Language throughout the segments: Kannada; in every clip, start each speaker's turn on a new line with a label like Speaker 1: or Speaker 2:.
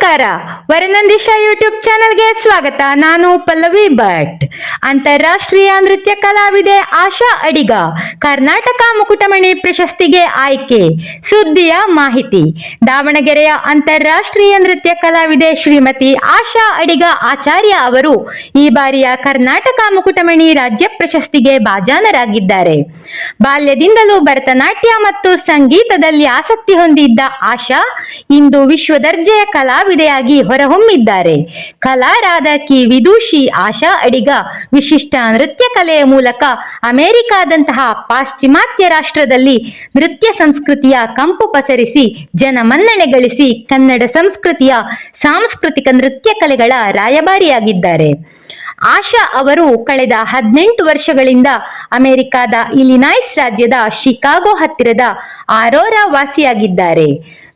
Speaker 1: ನಮಸ್ಕಾರ. ವರನಂದಿಶಾ ಯೂಟ್ಯೂಬ್ ಚಾನೆಲ್ಗೆ ಸ್ವಾಗತ. ನಾನು ಪಲ್ಲವಿ ಭಟ್. ಅಂತಾರಾಷ್ಟ್ರೀಯ ನೃತ್ಯ ಕಲಾವಿದೆ ಆಶಾ ಅಡಿಗ. ಕರ್ನಾಟಕ ಮುಕುಟಮಣಿ ಪ್ರಶಸ್ತಿಗೆ ಆಯ್ಕೆ. ಸುದ್ದಿಯ ಮಾಹಿತಿ. ದಾವಣಗೆರೆಯ ಅಂತಾರಾಷ್ಟ್ರೀಯ ನೃತ್ಯ ಕಲಾವಿದೆ ಶ್ರೀಮತಿ ಆಶಾ ಅಡಿಗ ಆಚಾರ್ಯ ಅವರು ಈ ಬಾರಿಯ ಕರ್ನಾಟಕ ಮುಕುಟಮಣಿ ರಾಜ್ಯ ಪ್ರಶಸ್ತಿಗೆ ಭಾಜನರಾಗಿದ್ದಾರೆ. ಬಾಲ್ಯದಿಂದಲೂ ಭರತನಾಟ್ಯ ಮತ್ತು ಸಂಗೀತದಲ್ಲಿ ಆಸಕ್ತಿ ಹೊಂದಿದ್ದ ಆಶಾ ಇಂದು ವಿಶ್ವ ದರ್ಜೆಯ ಕಲಾವಿದೆಯಾಗಿ ಹೊರಹೊಮ್ಮಿದ್ದಾರೆ. ಕಲಾರಾಧಕಿ ವಿದೂಷಿ ಆಶಾ ಅಡಿಗ ವಿಶಿಷ್ಟ ನೃತ್ಯ ಕಲೆಯ ಮೂಲಕ ಅಮೆರಿಕಾದಂತಹ ಪಾಶ್ಚಿಮಾತ್ಯ ರಾಷ್ಟ್ರದಲ್ಲಿ ನೃತ್ಯ ಸಂಸ್ಕೃತಿಯ ಕಂಪು ಪಸರಿಸಿ, ಜನಮನ್ನಣೆ ಗಳಿಸಿ ಕನ್ನಡ ಸಂಸ್ಕೃತಿಯ ಸಾಂಸ್ಕೃತಿಕ ನೃತ್ಯ ಕಲೆಗಳ ರಾಯಭಾರಿಯಾಗಿದ್ದಾರೆ. ಆಶಾ ಅವರು ಕಳೆದ ಹದಿನೆಂಟು ವರ್ಷಗಳಿಂದ ಅಮೆರಿಕಾದ ಇಲಿನಾಯ್ಸ್ ರಾಜ್ಯದ ಶಿಕಾಗೋ ಹತ್ತಿರದ ಆರೋರಾ ವಾಸಿಯಾಗಿದ್ದಾರೆ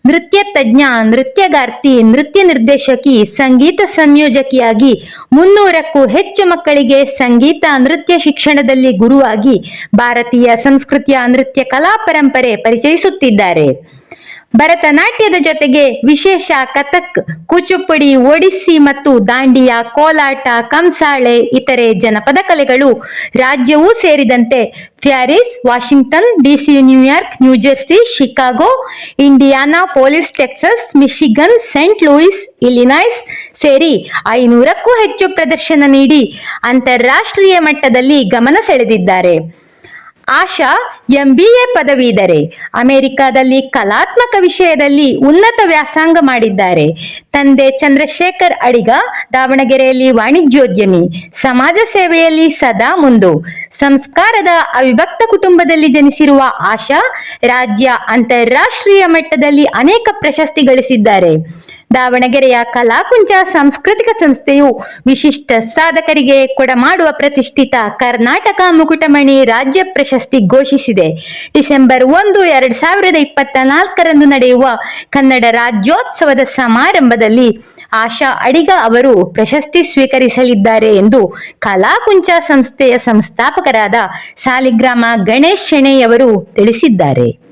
Speaker 1: ನೃತ್ಯ ತಜ್ಞ, ನೃತ್ಯಗಾರ್ತಿ, ನೃತ್ಯ ನಿರ್ದೇಶಕಿ, ಸಂಗೀತ ಸಂಯೋಜಕಿಯಾಗಿ ಮುನ್ನೂರಕ್ಕೂ ಹೆಚ್ಚು ಮಕ್ಕಳಿಗೆ ಸಂಗೀತ ನೃತ್ಯ ಶಿಕ್ಷಣದಲ್ಲಿ ಗುರುವಾಗಿ ಭಾರತೀಯ ಸಂಸ್ಕೃತಿಯ ನೃತ್ಯ ಕಲಾ ಪರಂಪರೆ ಪರಿಚಯಿಸುತ್ತಿದ್ದಾರೆ. ಭರತನಾಟ್ಯದ ಜೊತೆಗೆ ವಿಶೇಷ ಕಥಕ್, ಕೂಚುಪುಡಿ, ಒಡಿಸ್ಸಿ ಮತ್ತು ದಾಂಡಿಯಾ, ಕೋಲಾಟ, ಕಂಸಾಳೆ, ಇತರೆ ಜನಪದ ಕಲೆಗಳು ರಾಜ್ಯವೂ ಸೇರಿದಂತೆ Paris, Washington, DC, New York New Jersey Chicago, Indianapolis, Texas, Michigan, Saint Louis, Illinois ಸೇರಿ ಐನೂರಕ್ಕೂ ಹೆಚ್ಚು ಪ್ರದರ್ಶನ ನೀಡಿ ಅಂತಾರಾಷ್ಟ್ರೀಯ ಮಟ್ಟದಲ್ಲಿ ಗಮನ ಸೆಳೆದಿದ್ದಾರೆ. ಆಶಾ, ಎಂಬಿಎ ಪದವೀಧರೆ. ಅಮೆರಿಕಾದಲ್ಲಿ ಕಲಾತ್ಮಕ ವಿಷಯದಲ್ಲಿ ಉನ್ನತ ವ್ಯಾಸಂಗ ಮಾಡಿದ್ದಾರೆ. ತಂದೆ ಚಂದ್ರಶೇಖರ್ ಅಡಿಗ, ದಾವಣಗೆರೆಯಲ್ಲಿ ವಾಣಿಜ್ಯೋದ್ಯಮಿ. ಸಮಾಜ ಸೇವೆಯಲ್ಲಿ ಸದಾ ಮುಂದು. ಸಂಸ್ಕಾರದ ಅವಿಭಕ್ತ ಕುಟುಂಬದಲ್ಲಿ ಜನಿಸಿರುವ ಆಶಾ, ರಾಜ್ಯ ಅಂತಾರಾಷ್ಟ್ರೀಯ ಮಟ್ಟದಲ್ಲಿ ಅನೇಕ ಪ್ರಶಸ್ತಿ ಗಳಿಸಿದ್ದಾರೆ. ದಾವಣಗೆರೆಯ ಕಲಾಕುಂಚ ಸಾಂಸ್ಕೃತಿಕ ಸಂಸ್ಥೆಯು ವಿಶಿಷ್ಟ ಸಾಧಕರಿಗೆ ಕೊಡಮಾಡುವ ಪ್ರತಿಷ್ಠಿತ ಕರ್ನಾಟಕ ಮುಕುಟಮಣಿ ರಾಜ್ಯ ಪ್ರಶಸ್ತಿ ಘೋಷಿಸಿದೆ. ಡಿಸೆಂಬರ್ ಒಂದು, ಎರಡ್ ಸಾವಿರದ ಇಪ್ಪತ್ತ ನಾಲ್ಕರಂದು ನಡೆಯುವ ಕನ್ನಡ ರಾಜ್ಯೋತ್ಸವದ ಸಮಾರಂಭದಲ್ಲಿ ಆಶಾ ಅಡಿಗ ಅವರು ಪ್ರಶಸ್ತಿ ಸ್ವೀಕರಿಸಲಿದ್ದಾರೆ ಎಂದು ಕಲಾಕುಂಚ ಸಂಸ್ಥೆಯ ಸಂಸ್ಥಾಪಕರಾದ ಸಾಲಿಗ್ರಾಮ ಗಣೇಶ್ ಶೆಣೆಯವರು ತಿಳಿಸಿದ್ದಾರೆ.